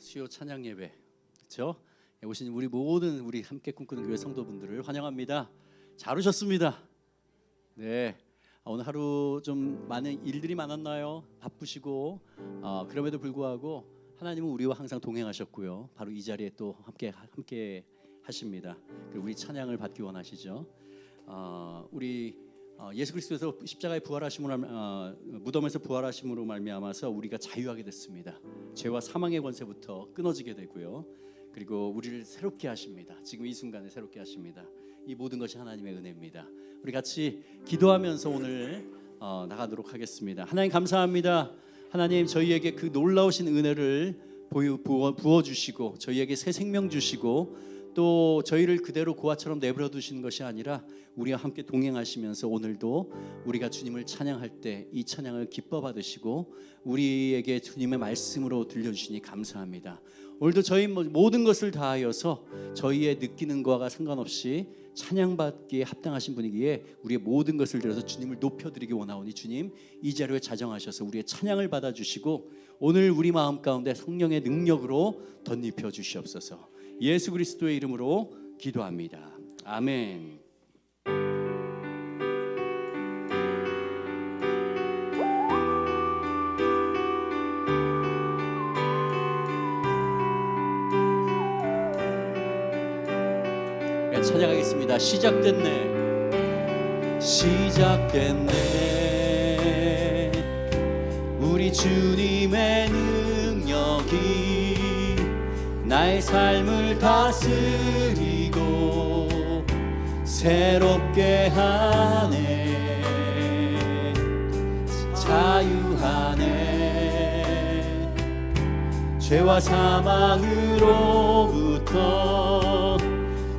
수요 찬양 예배 그렇죠? 오신 우리 모든 우리 함께 꿈꾸는 교회 성도분들을 환영합니다. 잘 오셨습니다. 네. 아, 오늘 하루 좀 많은 일들이 많았나요? 바쁘시고 어, 그럼에도 불구하고 하나님은 우리와 항상 동행하셨고요. 바로 이 자리에 또 함께 함께 하십니다. 우리 찬양을 받기 원하시죠. 어, 우리 어, 예수 그리스도에서 십자가에 부활하심으로 어, 무덤에서 부활하심으로 말미암아서 우리가 자유하게 됐습니다. 죄와 사망의 권세부터 끊어지게 되고요. 그리고 우리를 새롭게 하십니다. 지금 이 순간에 새롭게 하십니다. 이 모든 것이 하나님의 은혜입니다. 우리 같이 기도하면서 오늘 어, 나가도록 하겠습니다. 하나님 감사합니다. 하나님 저희에게 그 놀라우신 은혜를 부어 주시고 저희에게 새 생명 주시고 또 저희를 그대로 고아처럼 내버려 두시는 것이 아니라 우리와 함께 동행하시면서 오늘도 우리가 주님을 찬양할 때 이 찬양을 기뻐 받으시고 우리에게 주님의 말씀으로 들려주시니 감사합니다. 오늘도 저희 모든 것을 다하여서 저희의 느끼는 것과 상관없이 찬양받기에 합당하신 분이기에 우리의 모든 것을 들어서 주님을 높여드리기 원하오니 주님 이 자리에 자정하셔서 우리의 찬양을 받아주시고 오늘 우리 마음 가운데 성령의 능력으로 덧입혀 주시옵소서 예수 그리스도의 이름으로 기도합니다 아멘 네, 찬양하겠습니다. 시작됐네. 시작됐네. 우리 주님의 능력이 나의 삶을 다스리고 새롭게 하네. 자유하네. 죄와 사망으로부터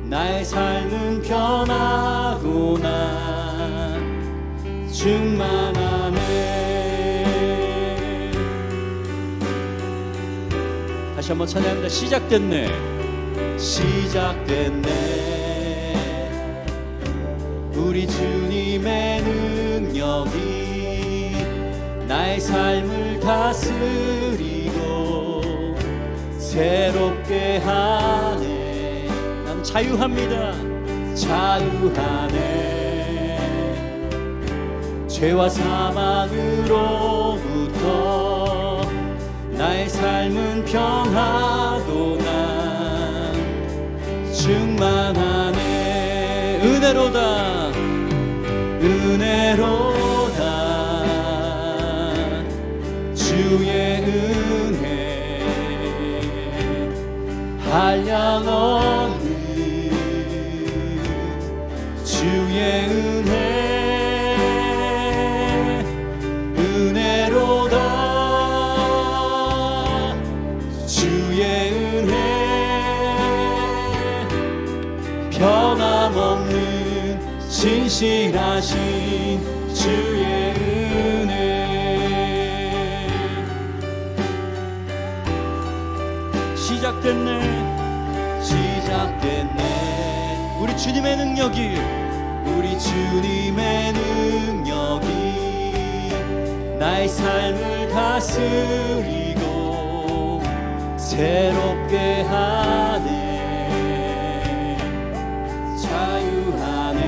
나의 삶은 변하고 난 충만하 다시 한번 찬양합니다. 시작됐네. 시작됐네. 우리 주님의 능력이 나의 삶을 다스리고 새롭게 하네. 난 자유합니다. 자유하네. 죄와 사망으로부터 삶은 평화도 난 충만하네. 은혜로다. 은혜로다. 주의 은혜. 한량 없 주님의 능력이 우리 주님의 능력이 나의 삶을 다스리고 새롭게 하네. 자유하네.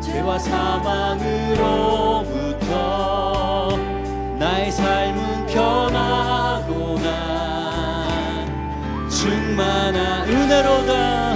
죄와 사망으로부터 나의 삶은 변하고 난 충만한 은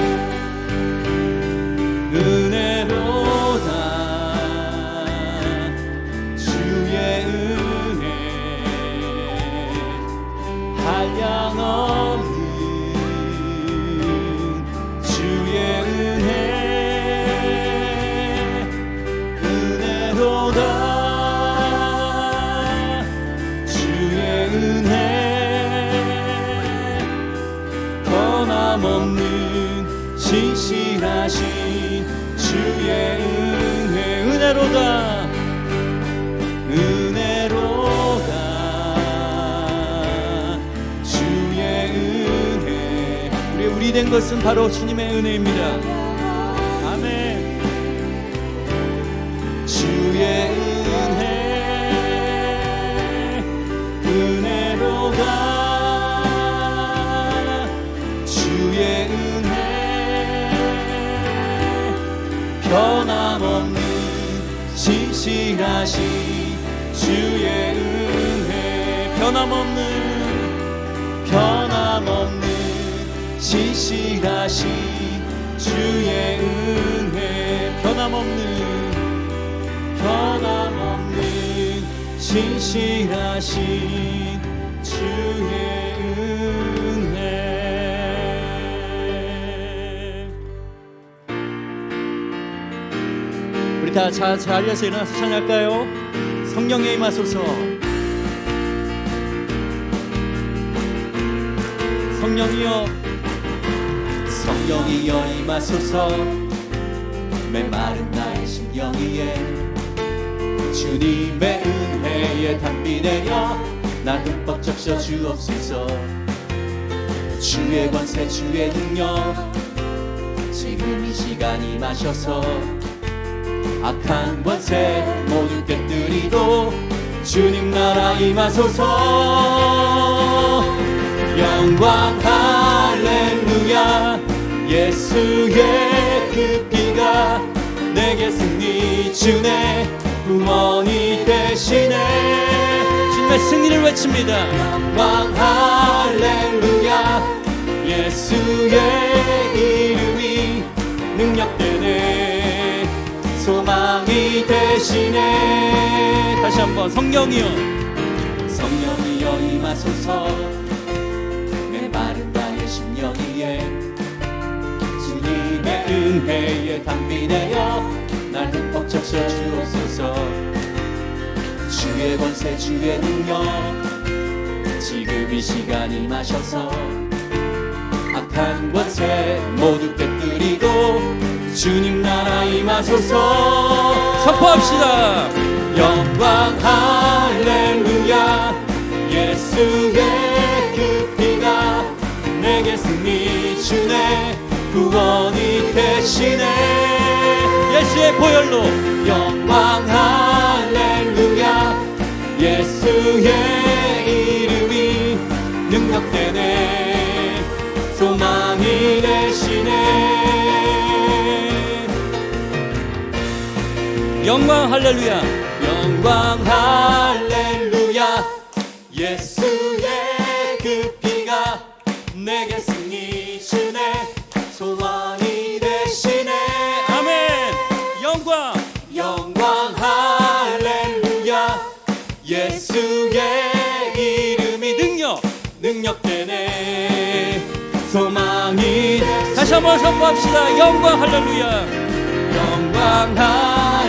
신실하신 주의 은혜 은혜로다. 은혜로다. 주의 은혜. 우리 우리 된 것은 바로 주님의 은혜입니다 진실하신 주의 은혜. 변함없는 변함없는 진실하신 주의 은혜. 변함없는 변함없는 진실하신 다 자, 자리에서 일어나서 찬양할까요? 성령의 임하소서. 성령이여. 성령이여 임하소서. 메마른 나의 심령 위에 주님의 은혜에 담비 내려 나 흠뻑 적셔 주옵소서. 주의 권세 주의 능력 지금 이 시간이 마셔서 악한 권세 모두 깨뜨리고 주님 나라 임하소서. 영광 할렐루야. 예수의 그 피가 내게 승리 주네. 구원이 되시네. 주님의 승리를 외칩니다. 영광 할렐루야. 예수의 되시네 다시 한번 성령이여. 성령이여 임하소서. 메마른 나의 심령 위에 주님의 은혜에 담비내어 날 흠뻑 적셔 주옵소서. 주의 권세 주의 능력 지금 이 시간이 마셔서 악한 권세 모두 깨뜨리고 주님 나라 임하소서. 선포합시다. 영광 할렐루야. 예수의 그 피가 내게 승리 주네. 구원이 되시네. 예수의 보혈로. 영광 할렐루야. 예수의 이름이 능력되네. 소망이 되시네 영광 할렐루야. 영광 할렐루야. 예수의 그 피가 내게 승리 주네. 소망이 되시네. 아멘. 영광. 영광 할렐루야. 예수의 이름이 능력. 능력 되네. 소망이 다시 한번 선포합시다. 영광 할렐루야. 영광 할렐루야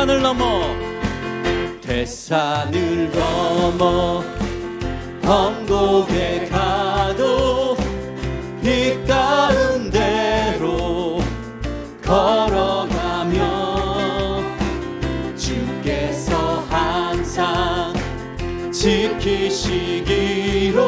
대산을 넘어. 대산을 넘어. 번곡에 가도 빛 가운데로 걸어가며 주께서 항상 지키시기로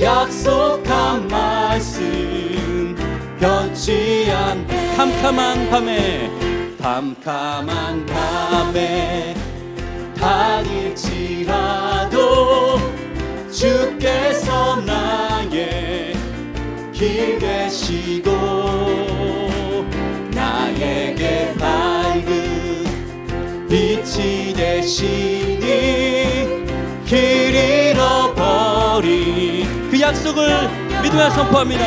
약속한 말씀 변치 않 캄캄한 밤에 캄캄한 밤에 다닐지라도 주께서 나의 길 되시고 나에게 밝은 빛이 되시니 길 잃어버린 그 약속을 믿으며 선포합니다.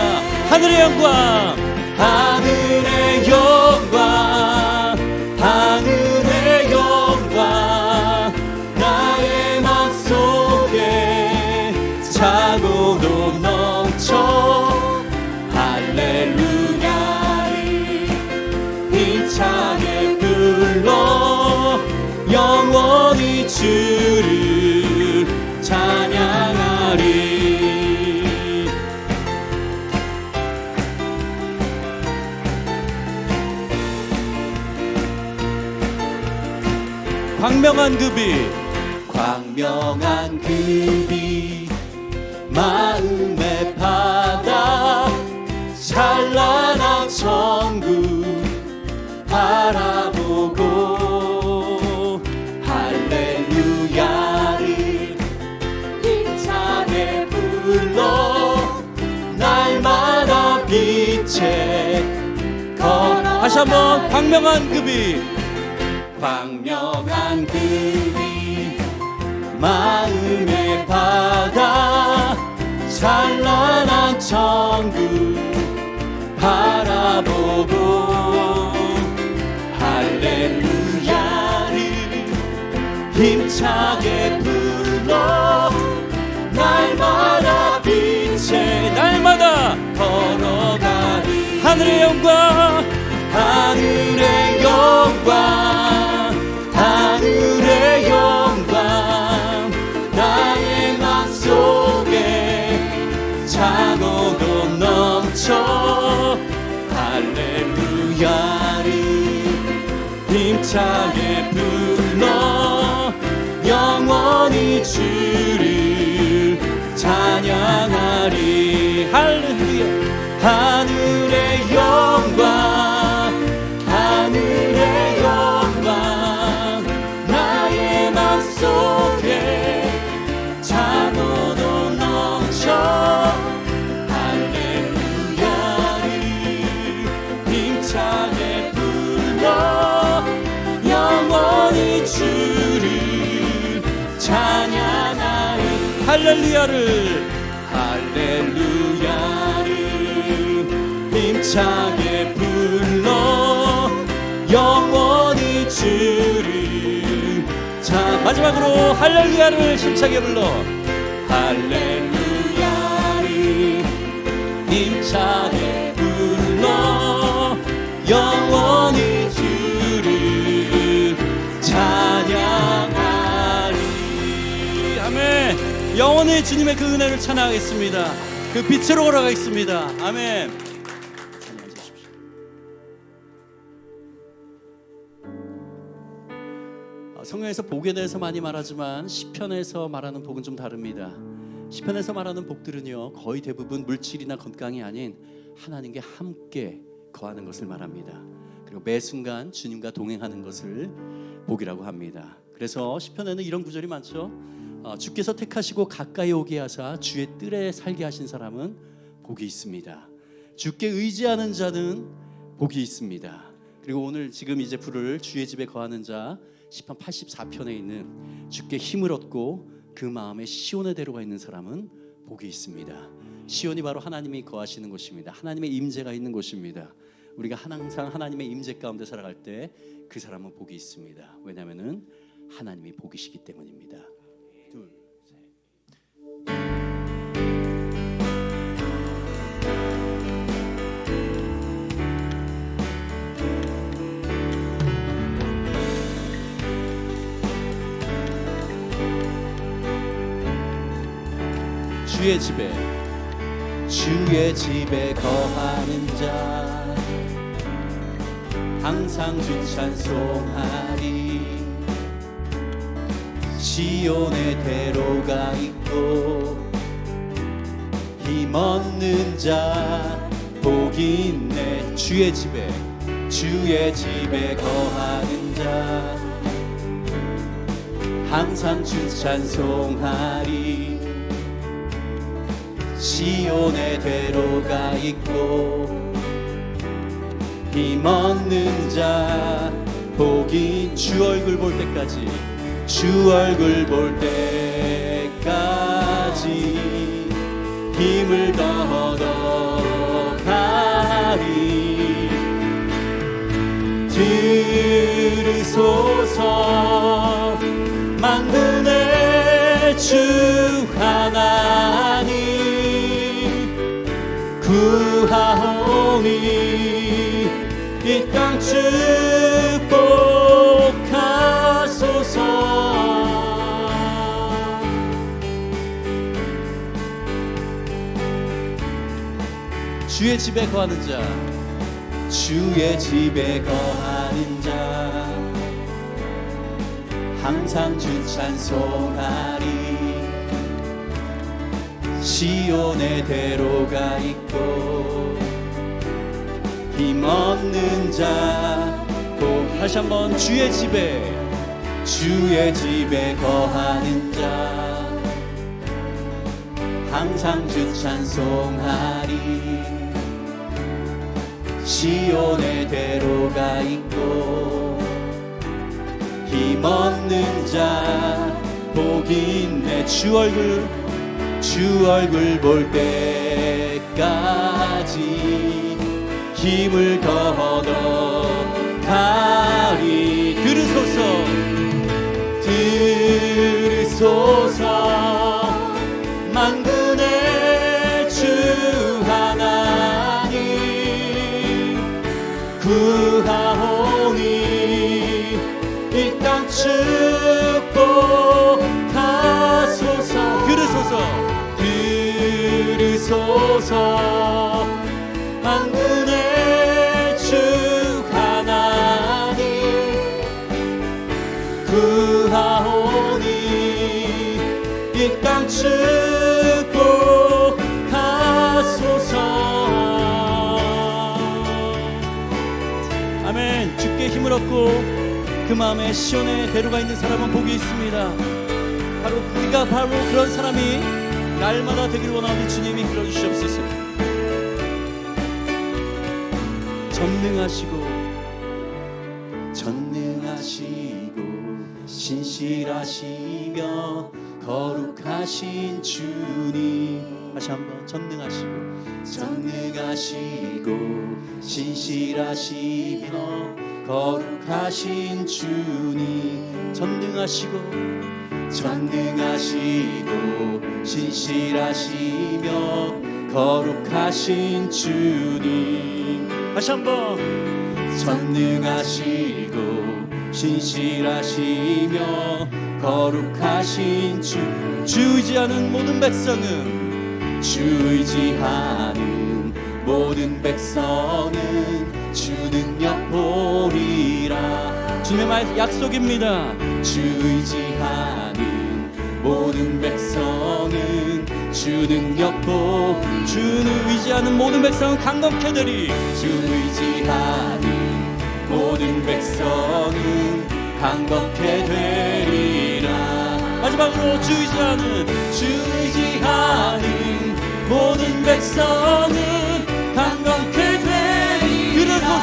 하늘의 영광. 하늘의 영광 광명한 급이. 광명한 급이 마음의 바다 찬란한 천국 바라보고 할렐루야를 힘차게 불러 날마다 빛에 걸어 다시 한번 광명한 급이 바다 찬란한 천국 바라보고 할렐루야를 힘차게 불러. 날마다 빛에 날마다 걸어가리. 하늘의 영광. 하늘의 영광 넘쳐. 할렐루야를 힘차게 불러. 영원히 주를 찬양하리. 할렐루야. 하늘의 영광 할렐루야를. 할렐루야를. 힘차게 불러 영원히 주를. 참 마지막으로 할렐루야를 힘차게 불러. 할렐루야를. 힘차게 불러 영 영원히 주님의 그 은혜를 찬양하겠습니다 그 빛으로 걸어가겠습니다 아멘. 아, 성경에서 복에 대해서 많이 말하지만 시편에서 말하는 복은 좀 다릅니다. 시편에서 말하는 복들은요 거의 대부분 물질이나 건강이 아닌 하나님께 함께 거하는 것을 말합니다. 그리고 매 순간 주님과 동행하는 것을 복이라고 합니다. 그래서 시편에는 이런 구절이 많죠. 어, 주께서 택하시고 가까이 오게 하사 주의 뜰에 살게 하신 사람은 복이 있습니다. 주께 의지하는 자는 복이 있습니다. 그리고 오늘 지금 이제 부를 주의 집에 거하는 자 시편 84편에 있는 주께 힘을 얻고 그 마음에 시온의 대로가 있는 사람은 복이 있습니다. 시온이 바로 하나님이 거하시는 곳입니다. 하나님의 임재가 있는 곳입니다. 우리가 항상 하나님의 임재 가운데 살아갈 때 그 사람은 복이 있습니다. 왜냐하면은 하나님이 복이시기 때문입니다. 주의 집에 주의 집에 거하는 자. 항상 주 찬송하리. 시온의 대로가 있고 힘없는 자. 복이 있네. 주의 집에 주의 집에 거하는 자. 항상 주 찬송하리 시온의 대로가 있고 힘없는 자 복이 주 얼굴 볼 때까지 주 얼굴 볼 때까지 힘을 더더가리. 들으소서 만군의 주 하나 구하오니 이땅 축복하소서. 주의 집에 거하는 자 주의 집에 거하는 자 항상 주 찬송하리. 시온의 대로가 있고 힘없는 자 또 다시 한번 주의 집에 주의 집에 거하는 자. 항상 주 찬송하리. 시온의 대로가 있고 힘없는 자. 복이 있네. 주 얼굴 주 얼굴 볼 때까지 힘을 거둬 가리 들으소서. 들으소서 얻고 그 마음에 시온의 대로가 있는 사람은 복이 있습니다. 바로 우리가 바로 그런 사람이 날마다 되길 원하는 주님이 들어주시옵소서. 전능하시고 전능하시고 신실하시며 거룩하신 주님. 다시 한번 전능하시고 전능하시고 신실하시며 거룩하신 주님 전능하시고 전능하시고 신실하시며 거룩하신 주님. 다시 한번. 전능하시고 신실하시며 거룩하신 주, 주 의지하는 모든 백성은 주 의지하는 모든 백성은 주 능력 보리라. 주님의 말 약속입니다. 주 의지하는 모든 백성은 주 능력 보 주는 의지하는 모든 백성은 강건케 되리 주 의지하는 모든 백성은 강건케 되리라. 마지막으로 주 의지하는 주 의지하는 모든 백성은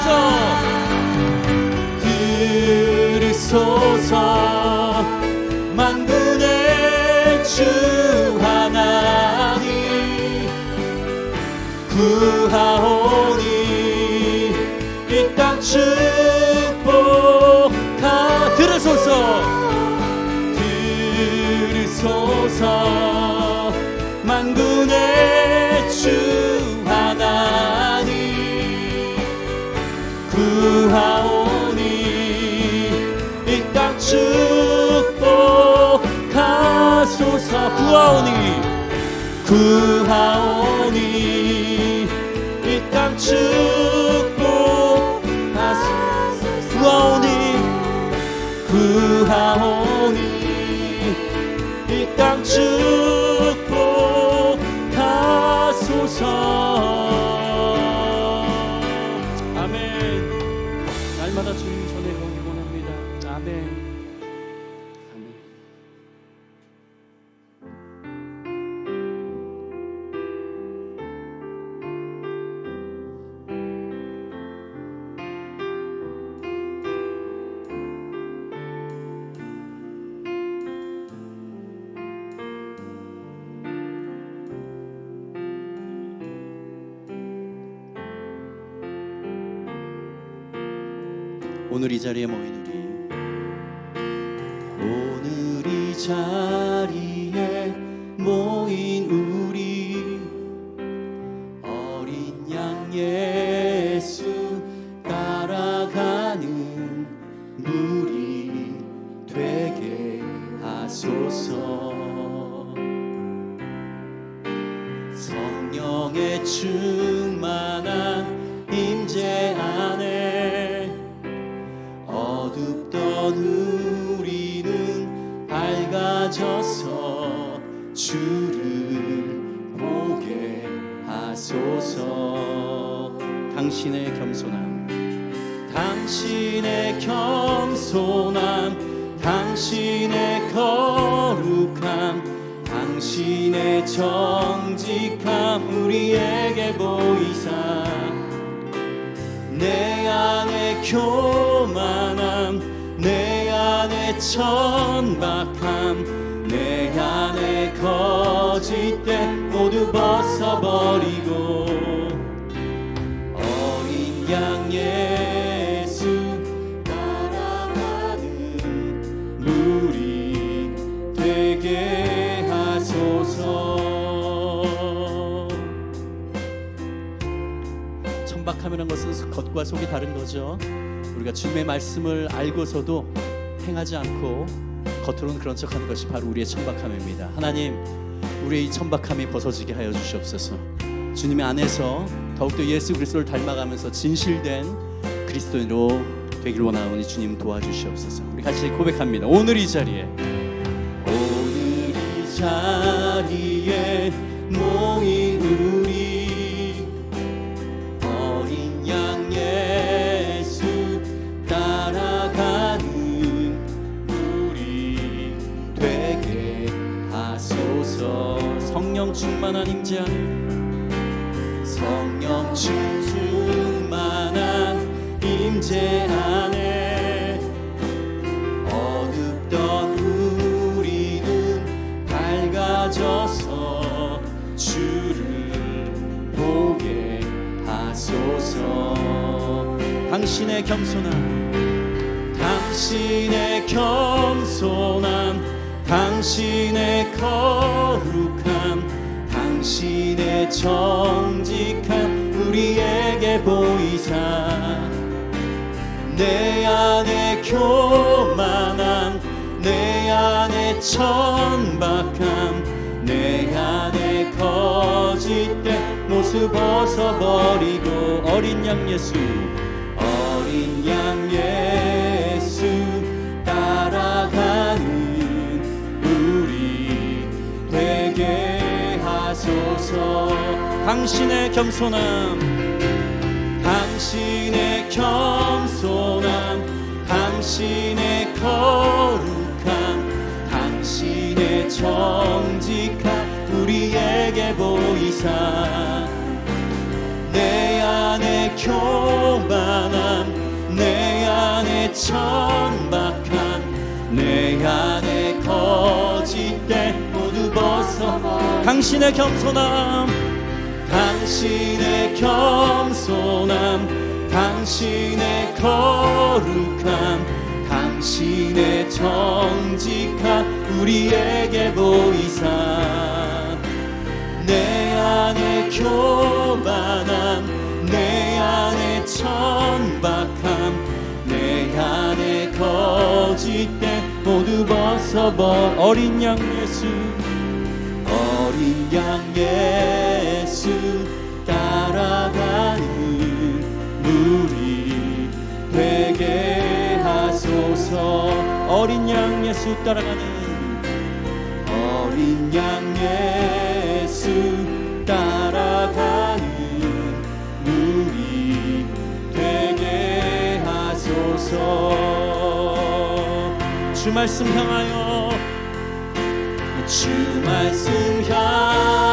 들으소서 들으소서 만군의 주 하나님 구하오니 이 땅 축복하 들으소서 구하오니. 구하오니. 이 땅 축복하소서 구하오니. 구하오니. 이 땅 축복하소서. 아멘. 날마다 주님 전에 가기 원합니다. 아멘 오늘 이 자리에 모인 우리 오늘 이 자리에 주를 보게 하소서. 당신의 겸손함 당신의 겸손함 당신의 거룩함 당신의 정직함 우리에게 보이사. 내 안에 교만함 내 안에 천박함 내 안에 거짓된 모두 벗어버리고 어린 양 예수 따라가는 물이 되게 하소서 천박함이라는 것은 겉과 속이 다른 거죠. 우리가 주님의 말씀을 알고서도 행하지 않고 겉으로는 그런 척하는 것이 바로 우리의 천박함입니다. 하나님, 우리의 이 천박함이 벗어지게 하여 주시옵소서. 주님의 안에서 더욱더 예수 그리스도를 닮아가면서 진실된 그리스도인으로 되길 원하오니 주님 도와주시옵소서. 우리 같이 고백합니다. 오늘 이 자리에 오늘 이 자리에 모인 우리 충만한 임재한 성령 충만한 임재 안에 어둡던 우리는 밝아져서 주를 보게 하소서. 당신의 겸손함 당신의 겸손함 당신의 거 정직함 우리에게 보이사 내 안에 교만함 내 안에 천박함 내 안에 거짓된 모습 벗어버리고 어린 양 예수 어린 양 예수 따라가는 우리 되게 하소서 당신의 겸손함 당신의 겸손함 당신의 거룩함 당신의 정직함 우리에게 보이사. 내 안에 교만함 내 안에 천박함 내 안에 거짓된 모두 벗어 당신의 겸손함 당신의 겸손함 당신의 거룩함 당신의 정직함 우리에게 보이사 내 안에 교만함 내 안에 천박함 내 안에 거짓된 모두 벗어버 어린 양 예수 어린 양 예수 어린 양 예수 따라가는. 어린 양 예수 따라가는 물이 되게 하소서. 주 말씀 향하여. 주 말씀 향하여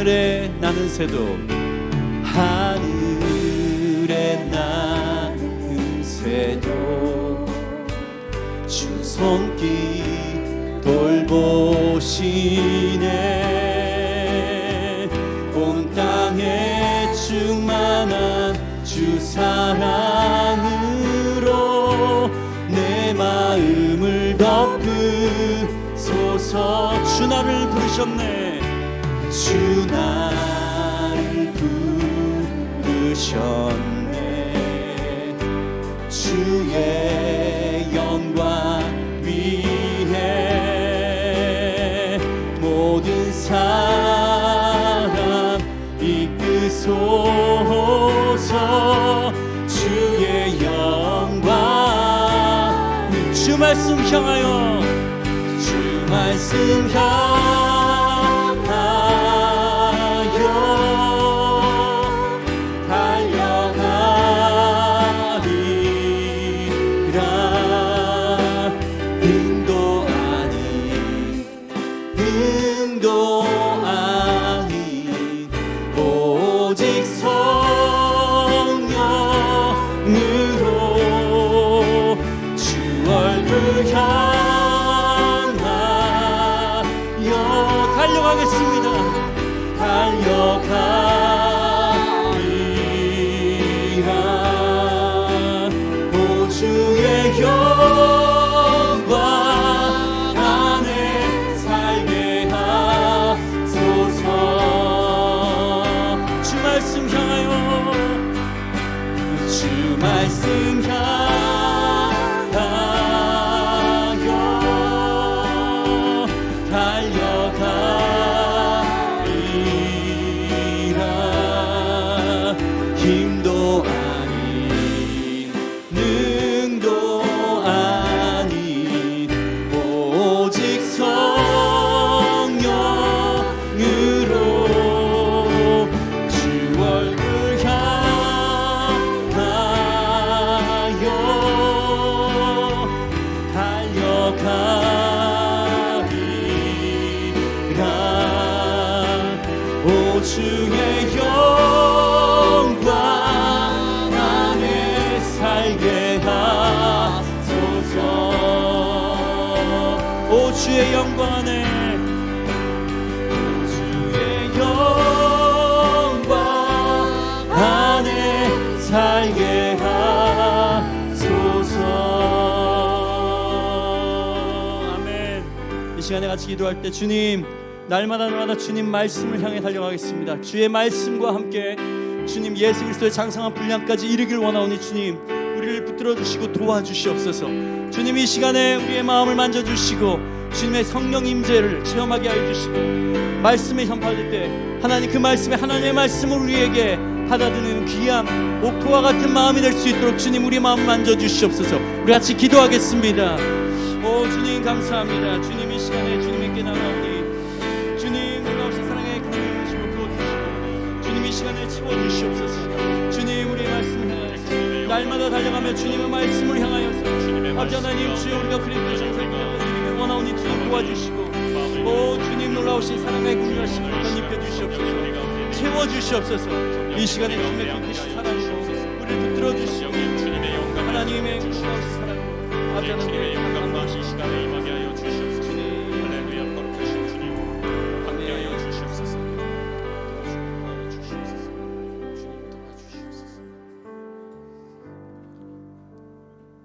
하늘에 나는 새도 하늘에 나는 새도 주 손길 돌보시네. 온 땅에 충만한 주 사랑으로 내 마음을 덮으소서. 주 나를 부르셨네. 주 나를 부르셨네. 주의 영광 위해 모든 사람 이끄소서. 주의 영광. 주 말씀 향하여. 주 말씀 향하여 같이 기도할 때 주님 날마다 날마다 주님 말씀을 향해 달려가겠습니다. 주의 말씀과 함께 주님 예수 그리스도의 장성한 분량까지 이르길 원하오니 주님 우리를 붙들어 주시고 도와주시옵소서. 주님 이 시간에 우리의 마음을 만져 주시고 주님의 성령 임재를 체험하게 하여 주시고 말씀에 현팔될 때 하나님 그 말씀에 하나님의 말씀을 우리에게 받아들이는 귀한 옥토와 같은 마음이 될 수 있도록 주님 우리 마음 만져 주시옵소서. 우리 같이 기도하겠습니다. 오 주님 감사합니다. 주님 이 시간에 주님께 나가오니 주님 우리 없이 사랑의 긍휼을 주시고 부어주시고 주님 이 시간을 채워주시옵소서. 주님 우리의 말씀을 날마다 달려가며 주님의 말씀을 향하여서 아버지 하나님 주여 우리가 그리스도의 생명을 드리기 원하오니 주님 도와주시고 오 주님 놀라우신 사랑의 긍휼하심을 덧입혀 주시옵소서. 채워주시옵소서. 이 시간에 주님의 빛이신 사랑으로 우리를 붙들어 주시옵소서. 하나님의 놀라우신 사랑으로 아버지 하나님